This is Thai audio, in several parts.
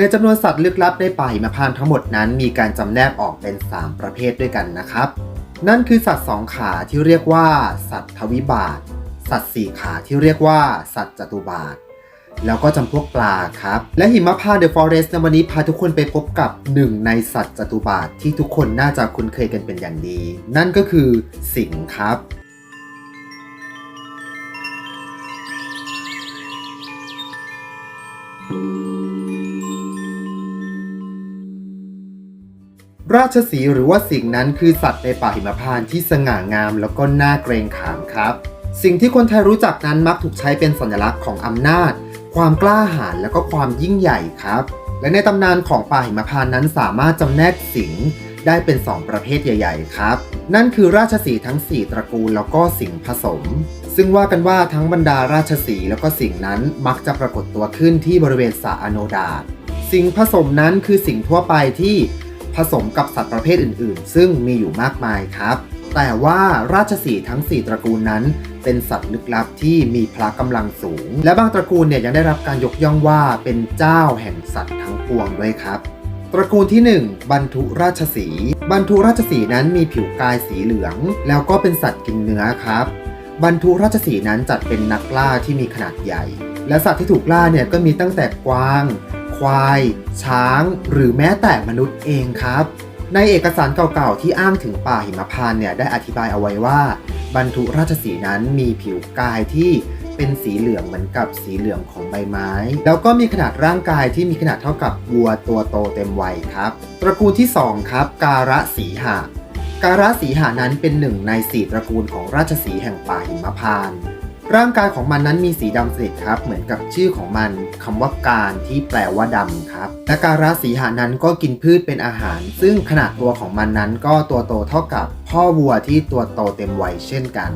ในจำนวนสัตว์ลึกลับในป่าหิมพานต์ทั้งหมดนั้นมีการจำแนกออกเป็น 3 ประเภทด้วยกันนะครับ นั่นคือสัตว์สองขาที่เรียกว่า สัตว์ทวิบาท สัตว์สี่ขาที่เรียกว่า สัตว์จตุบาท แล้วก็จำพวกปลาครับ และหิมพานต์เดอะฟอเรสต์ในวันนี้พาทุกคนไปพบกับหนึ่งในสัตว์จตุบาทที่ทุกคนน่าจะคุ้นเคยกันเป็นอย่างดี นั่นก็คือสิงห์ครับ ราชสีหรือว่าสิงนั้นคือสัตว์ในป่าหิมพานต์ที่สง่างาม แล้วก็น่าเกรงขามครับ สิ่งที่คนไทยรู้จักนั้นมักถูกใช้เป็นสัญลักษณ์ของอำนาจ ความกล้าหาญแล้วก็ความยิ่งใหญ่ครับ และในตำนานของป่าหิมพานต์นั้นสามารถจำแนกสิงได้เป็น 2 ประเภทใหญ่ ๆ ครับ นั่นคือราชสีทั้ง 4 ตระกูลแล้วก็สิงผสม ซึ่งว่ากันว่าทั้งบรรดาราชสีแล้วก็สิงนั้นมักจะปรากฏตัวขึ้นที่บริเวณสระอโนดาตสิงผสมนั้นคือสิงทั่วไปที่ ผสมกับสัตว์ประเภทอื่น ๆ ซึ่งมีอยู่มากมายครับ แต่ว่าราชสีทั้ง 4 ตระกูลนั้น เป็นสัตว์ลึกลับที่มีพละกำลังสูง และบางตระกูลเนี่ยยังได้รับการยกย่องว่าเป็นเจ้าแห่งสัตว์ทั้งปวงด้วยครับตระกูลที่ 1 บรรทุราชสีบรรทุราชสีนั้นมีผิวกายสีเหลือง แล้วก็เป็นสัตว์กินเนื้อครับ บรรทุราชสีนั้นจัดเป็นนักล่าที่มีขนาดใหญ่ และสัตว์ที่ถูกล่าเนี่ยก็มีตั้งแต่กวาง ควาย ช้าง หรือแม้แต่มนุษย์เองครับ ในเอกสารเก่าๆ ที่อ้างถึงป่าหิมพานต์เนี่ยได้อธิบายเอาไว้ว่า บรรทุราชสีนั้นมีผิวกายที่เป็นสีเหลืองเหมือนกับสีเหลืองของใบไม้ แล้วก็มีขนาดร่างกายที่มีขนาดเท่ากับวัวตัวโตเต็มวัยครับ ตระกูลที่ 2 ครับ การะสีหะ การะสีหานั้นเป็นหนึ่งในสี่ตระกูลของราชสีแห่งป่าหิมพานต์ ร่างกายของมันนั้นมีสีดำสนิทครับ เหมือนกับชื่อของมันคำว่าการที่แปลว่าดำครับ และการะสีหานั้นก็กินพืชเป็นอาหาร ซึ่งขนาดตัวของมันนั้นก็ตัวโตเท่ากับพ่อวัวที่ตัวโตเต็มวัยเช่นกัน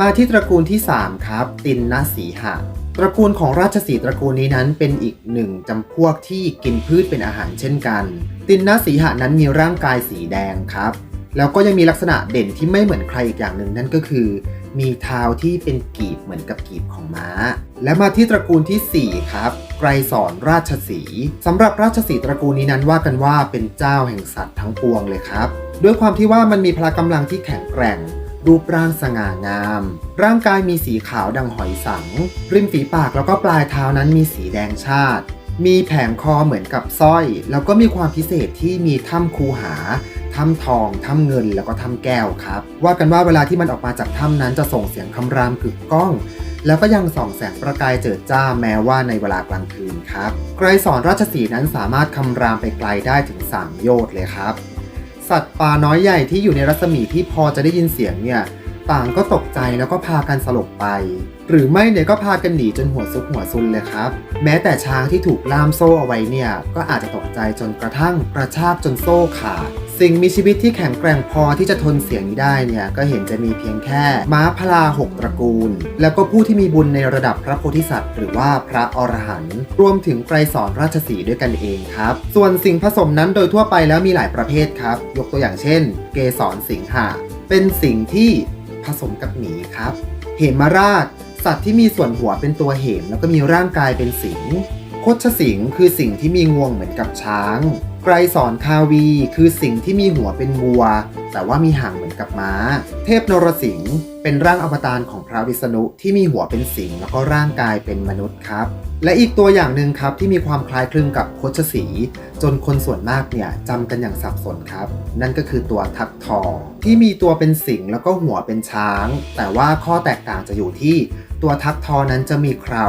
มาที่ตระกูลที่ 3 ครับ ตินนาสีหะตระกูลของราชสีห์ตระกูลนี้นั้นเป็นอีกหนึ่งจำพวกที่กินพืชเป็นอาหารเช่นกัน ตินนาสีหะนั้นมีร่างกายสีแดงครับ แล้วก็ยังมีลักษณะเด่นที่ไม่เหมือนใครอีกอย่างหนึ่งนั่นก็คือมีเท้าที่เป็นกีบเหมือนกับกีบของม้า และมาที่ตระกูลทีสี่ 4 ครับ ไกรสอนราชสีสำหรับราชสีตระกูลนี้นั้นว่ากันว่าเป็นเจ้าแห่งสัตว์ทั้งปวงเลยครับ ด้วยความที่ว่ามันมีพละกำลังที่แข็งแกร่ง รูปร่างสง่างาม ร่างกายมีสีขาวดังหอยสัง ริมฝีปากแล้วก็ปลายเท้านั้นมีสีแดงชาติ มีแผงคอเหมือนกับสร้อย แล้วก็มีความพิเศษที่มีถ้ำคูหา ถ้ำทองถ้ำเงินแล้วก็ถ้ำแก้วครับ ว่ากันว่าเวลาที่มันออกมาจากถ้ำนั้นจะส่งเสียงคำรามกึกก้อง แล้วก็ยังส่องแสงประกายเจิดจ้าแม้ว่าในเวลากลางคืนครับไกรสอนราชสีนั้นสามารถคำรามไปไกลได้ถึง 3 โยชน์เลยครับ สัตว์ป่าน้อยใหญ่ที่อยู่ในรัศมีที่พอจะได้ยินเสียงเนี่ยต่างก็ตกใจแล้วก็พากันสลบไป หรือไม่เนี่ยก็พากันหนีจนหัวซุกหัวซุนเลยครับ แม้แต่ช้างที่ถูกล่ามโซ่เอาไว้เนี่ย ก็อาจจะตกใจจนกระทั่งกระชากจนโซ่ขาด สิ่งมีชีวิตที่แข็งแกร่งพอที่จะทนเสียงนี้ได้เนี่ยก็เห็นจะมีเพียงแค่ ม้าพลาหกตระกูล แล้วก็ผู้ที่มีบุญในระดับพระโพธิสัตว์ หรือว่าพระอรหันต์รวมถึงไกรสอนราชสีด้วยกันเองครับ ส่วนสิ่งผสมนั้นโดยทั่วไปแล้วมีหลายประเภทครับ ยกตัวอย่างเช่น เกสรสิงหะเป็นสิ่งที่ผสมกับหมีครับ เหมราช สัตว์ที่มีส่วนหัวเป็นตัวเหมแล้วก็มีร่างกายเป็นสิงห์คดชสิงห์คือสิ่งที่มีงวงเหมือนกับช้าง ไกรสอนคาวีคือสิ่งที่มีหัวเป็นวัว แต่ว่ามีหางเหมือนกับม้า เทพนรสิงห์เป็นร่างอวตารของพระวิษณุที่มีหัวเป็นสิงห์แล้วก็ร่างกายเป็นมนุษย์ครับ และอีกตัวอย่างหนึ่งครับที่มีความคล้ายคลึงกับโคชสี จนคนส่วนมากเนี่ยจำกันอย่างสับสนครับ นั่นก็คือตัวทักทองที่มีตัวเป็นสิงห์แล้วก็หัวเป็นช้าง แต่ว่าข้อแตกต่างจะอยู่ที่ตัวทักทอนั้นจะมีเครา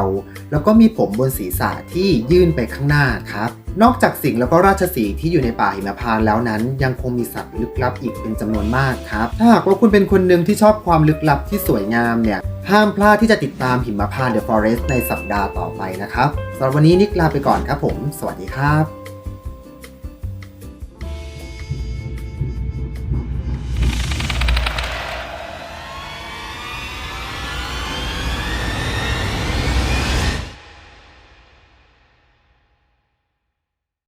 แล้วก็มีผมบนศีรษะที่ยื่นไปข้างหน้าครับ นอกจากสิงห์แล้วก็ราชสีที่อยู่ในป่าหิมพานต์แล้วนั้น ยังคงมีสัตว์ลึกลับอีกเป็นจำนวนมากครับ ถ้าหากว่าคุณเป็นคนหนึ่งที่ชอบความลึกลับที่สวยงามเนี่ย ห้ามพลาดที่จะติดตามหิมพานต์เดอะฟอเรสต์ในสัปดาห์ต่อไปนะครับสำหรับวันนี้นิกลาไปก่อนครับผม สวัสดีครับ